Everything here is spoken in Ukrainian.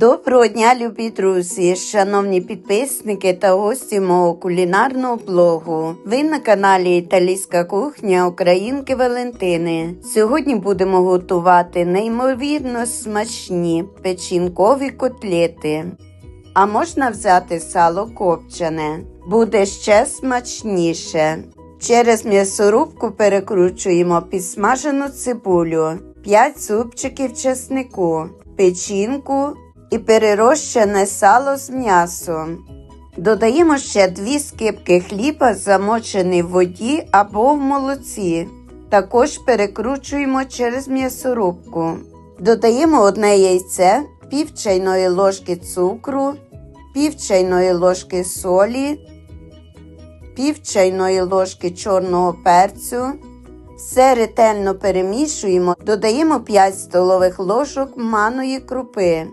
Доброго дня, любі друзі, шановні підписники та гості мого кулінарного блогу. Ви на каналі Італійська кухня Українки Валентини. Сьогодні будемо готувати неймовірно смачні печінкові котлети. А можна взяти сало копчене, буде ще смачніше. Через м'ясорубку перекручуємо підсмажену цибулю, 5 зубчиків чеснику, печінку і перерощене сало з м'ясом. Додаємо ще 2 скибки хліба, замочений в воді або в молоці. Також перекручуємо через м'ясорубку. Додаємо одне яйце, пів чайної ложки цукру, пів чайної ложки солі, пів чайної ложки чорного перцю. Все ретельно перемішуємо, додаємо 5 столових ложок маної крупи.